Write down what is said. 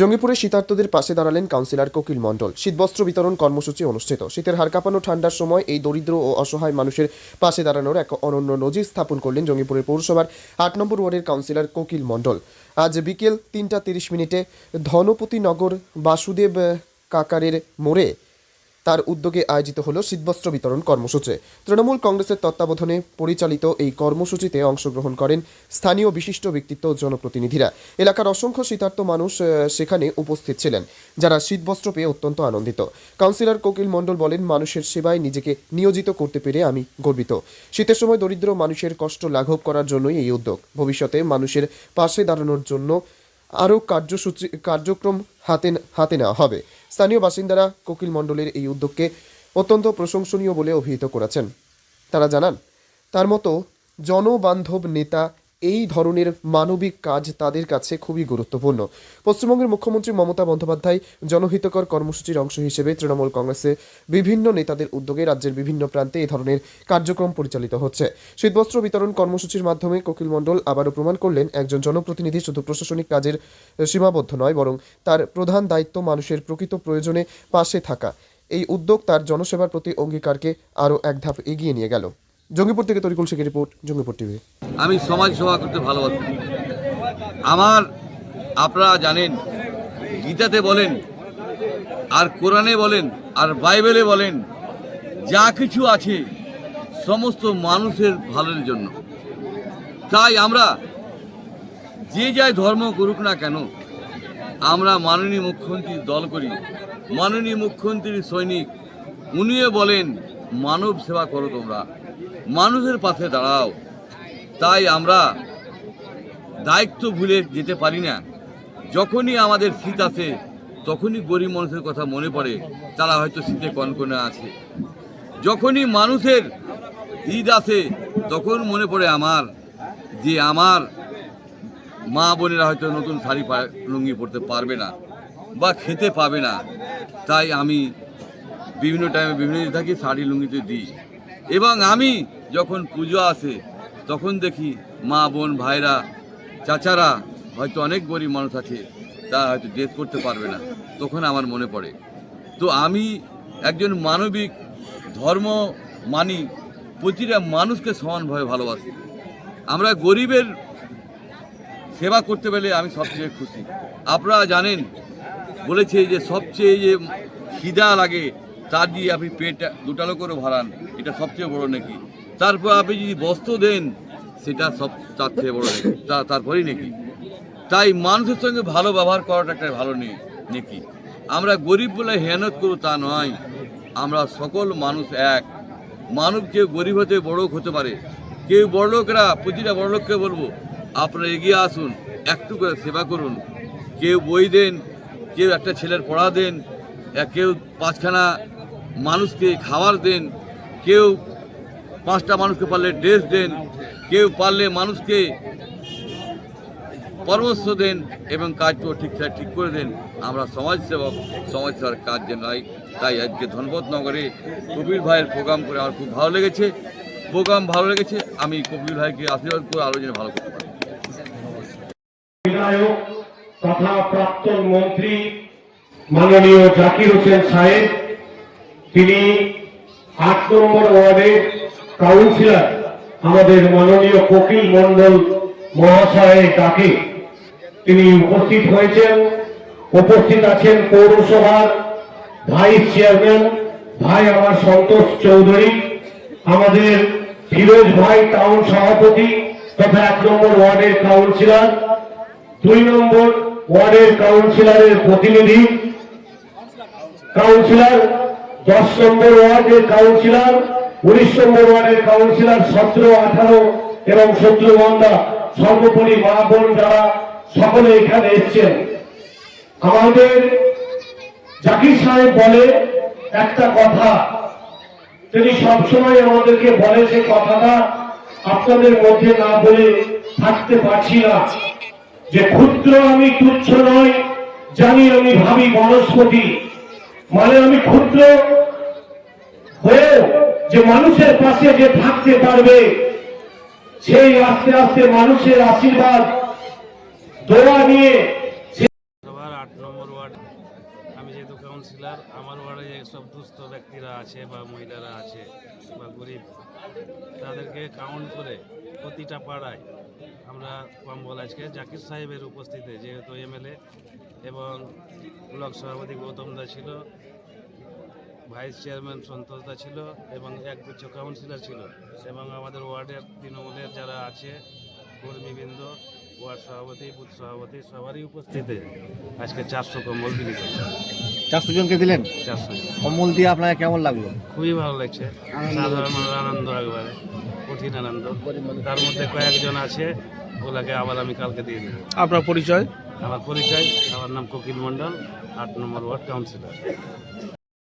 জঙ্গিপুরে শীতার্থদের পাশে দাঁড়ালেন কাউন্সিলর কোকিল মণ্ডল। শীতবস্ত্র বিতরণ কর্মসূচি অনুষ্ঠিত। শীতের হার কাঁপানো ঠান্ডার সময় এই দরিদ্র ও অসহায় মানুষের পাশে দাঁড়ানোর এক অনন্য নজির স্থাপন করলেন জঙ্গিপুরের পৌরসভার আট নম্বর ওয়ার্ডের কাউন্সিলর কোকিল মণ্ডল। আজ বিকেল তিনটা তিরিশ মিনিটে ধনপতিনগর বাসুদেব কাকারের মোড়ে তার উদ্যোগে আয়োজিত হলো শীতবস্ত্র বিতরণ কর্মসূচি। তৃণমূল কংগ্রেসের তত্ত্বাবধানে পরিচালিত এই কর্মসূচিতে অংশগ্রহণ করেন স্থানীয় বিশিষ্ট ব্যক্তিত্ব জনপ্রতিনিধিরা। এলাকার অসংখ্য শীতার্ত মানুষ সেখানে উপস্থিত ছিলেন, যারা শীতবস্ত্র পেয়ে অত্যন্ত আনন্দিত। কাউন্সিলর কোকিল মণ্ডল বলেন, মানুষের সেবায় নিজেকে নিয়োজিত করতে পেরে আমি গর্বিত। শীতের সময় দরিদ্র মানুষের কষ্ট লাঘব করার জন্যই এই উদ্যোগ। ভবিষ্যতে মানুষের পাশে দাঁড়ানোর জন্য আরও কার্যসূচি, কার্যক্রম হাতে হাতে নেওয়া হবে। স্থানীয় বাসিন্দারা কোকিল মণ্ডলের এই উদ্যোগকে অত্যন্ত প্রশংসনীয় বলে অভিহিত করেছেন। তারা জানান, তার মতো জনবান্ধব নেতা এই ধরনের মানবিক কাজ তাদের কাছে খুবই গুরুত্বপূর্ণ। পশ্চিমবঙ্গের মুখ্যমন্ত্রী মমতা বন্দ্যোপাধ্যায় জনহিতকর কর্মসূচির অংশ হিসেবে তৃণমূল কংগ্রেসে বিভিন্ন নেতাদের উদ্যোগে রাজ্যের বিভিন্ন প্রান্তে এই ধরনের কার্যক্রম পরিচালিত হচ্ছে। শীতবস্ত্র বিতরণ কর্মসূচির মাধ্যমে কোকিল মণ্ডল আবারও প্রমাণ করলেন, একজন জনপ্রতিনিধি শুধু প্রশাসনিক কাজের সীমাবদ্ধ নয়, বরং তার প্রধান দায়িত্ব মানুষের প্রকৃত প্রয়োজনে পাশে থাকা। এই উদ্যোগ তার জনসেবার প্রতি অঙ্গীকারকে আরও এক ধাপ এগিয়ে নিয়ে গেল। জঙ্গিপুর থেকে তরিকুল শেখের রিপোর্ট, জঙ্গিপুর টিভি। আমি সমাজ সেবা করতে ভালোবাসি। আমার, আপনারা জানেন, গীতাতে বলেন, আর কোরআনে বলেন, আর বাইবেলে বলেন, যা কিছু আছে, সমস্ত মানুষের ভালোর জন্য। তাই আমরা, যে যাই ধর্ম করুক না কেন, আমরা মাননীয় মুখ্যমন্ত্রীর দল করি। মাননীয় মুখ্যমন্ত্রীর সৈনিক, উনিও বলেন, মানব সেবা করো তোমরা। মানুষের পাশে দাঁড়াও। তাই আমরা দায়িত্ব ভুলে যেতে পারি না। যখনই আমাদের শীত আসে, তখনই গরিব মানুষের কথা মনে পড়ে, তারা হয়তো শীতে কনকনে আছে। যখনই মানুষের ঈদ আসে, তখন মনে পড়ে আমার যে আমার মা বোনেরা হয়তো নতুন শাড়ি লুঙ্গি পরতে পারবে না বা খেতে পাবে না। তাই আমি বিভিন্ন টাইমে বিভিন্ন থাকি শাড়ি লুঙ্গিতে দিই। এবং আমি যখন পুজো আসে, তখন দেখি মা, বোন, ভাইরা, চাচারা হয়তো অনেক গরিব মানুষ আছে তারা হয়তো ড্রেস করতে পারবে না, তখন আমার মনে পড়ে। তো আমি একজন মানবিক ধর্ম মানি প্রতিটা মানুষকে সমানভাবে ভালোবাসি। আমরা গরিবের সেবা করতে পেলে আমি সবচেয়ে খুশি। আপনারা জানেন, বলেছে যে সবচেয়ে যে খিদা লাগে তার দিয়ে আপনি পেট দুটালো করে ভরান, এটা সবচেয়ে বড় নাকি? তারপর আপনি যদি বস্ত্র দেন, সেটা সব তার থেকে বড় নাকি? তা- তারপরেই নাকি? তাই মানুষের সঙ্গে ভালো ব্যবহার করাটা একটা ভালো নে- নেকি। আমরা গরিব বলে হেয়ানত করব তা নয়। আমরা সকল মানুষ এক। মানব কেউ গরিব হতে বড় লোক হতে পারে। কেউ বড় লোকরা, প্রতিটা বড় লোককে বলব, আপনারা এগিয়ে আসুন, একটু করে সেবা করুন। কেউ বই দেন, কেউ একটা ছেলের পড়া দেন কেউ পাঁচখানা মানুষকে খাবার দেন, কেউ পাঁচটা মানুষকে পারলে ড্রেস দেন, কেউ পারলে মানুষকে পরামর্শ দেন এবং কাজগুলো ঠিকঠাক ঠিক করে দেন। আমরা সমাজসেবক, সমাজসেবার কাজ যে নয়, তাই আজকে ধনপত নগরে কবির ভাইয়ের প্রোগ্রাম করে আমার খুব ভালো লেগেছে। প্রোগ্রাম ভালো লেগেছে, আমি কবির ভাইকে আশীর্বাদ করে যেন ভালো করতে পারি। বিধায়ক তথা প্রাক্তন মন্ত্রী মাননীয় জাকির হোসেন সাহেব তিনি আট নম্বর ওয়ার্ডের কাউন্সিলর আমাদের মাননীয় কপিল মন্ডল মহাশয়ের ডাকে। তিনি উপস্থিত হয়েছেন। উপস্থিত আছেন পৌরসভার ভাইস চেয়ারম্যান ভাই আমার সন্তোষ চৌধুরী, আমাদের ফিরোজ ভাই টাউন সভাপতি তথা এক নম্বর ওয়ার্ডের কাউন্সিলর, দুই নম্বর ওয়ার্ডের কাউন্সিলরের প্রতিনিধি, কাউন্সিলর দশ নম্বর ওয়ার্ডের কাউন্সিলর, উনিশ নম্বর ওয়ার্ডের কাউন্সিলর সতেরো, আঠারো এবং সতেরো বন্ধা সর্বোপরি মা বোন যারা, সকলে এখানে এসছেন। আমাদের জাকির সাহেব বলে একটা কথা। তিনি সবসময় আমাদেরকে বলে সে কথাটা আপনাদের মধ্যে না বলে থাকতে পারছি না। যে ক্ষুদ্র আমি, তুচ্ছ নয়, জানি আমি ভাবি বনস্পতি। মানে আমি ক্ষুদ্র হয়েও যে মানুষের পাশে যে থাকতে পারবে, সেই আস্তে আস্তে মানুষের আশীর্বাদ দোয়া নিয়ে আট নম্বর কাউন্সিলর আমার ওয়ার্ডে যে সব দুস্থ ব্যক্তিরা আছে বা মহিলারা আছে বা গরিব, তাদেরকে কাউন্ট করে প্রতিটা পাড়ায় আমরা কম্বল আজকে জাকির সাহেবের উপস্থিতি যেহেতু এমএলএ এবং ব্লক সভাপতি গৌতম দা ছিল, ভাইস চেয়ারম্যান সন্তোষ দা ছিল এবং এক একগুচ্ছ কাউন্সিলর ছিল এবং আমাদের ওয়ার্ডের তৃণমূলের যারা আছে, কর্মীবৃন্দ সভাপতি বুথ সভাপতি সবারই উপস্থিতিতে আজকে চারশো কম্বল বিলি চারশো জনকে দিলেন? চারশো কম্বল দিয়ে আপনার কেমন লাগল? খুবই ভালো লাগছে। সাধারণ মানুষের আনন্দ একবারে কঠিন আনন্দ। তার মধ্যে কয়েকজন আছে ওগুলাকে আবার আমি কালকে দিয়ে দেবো। আপনার পরিচয়? আমার পরিচয় আমার নাম কোকিল মণ্ডল আট নম্বর ওয়ার্ড কাউন্সিলর।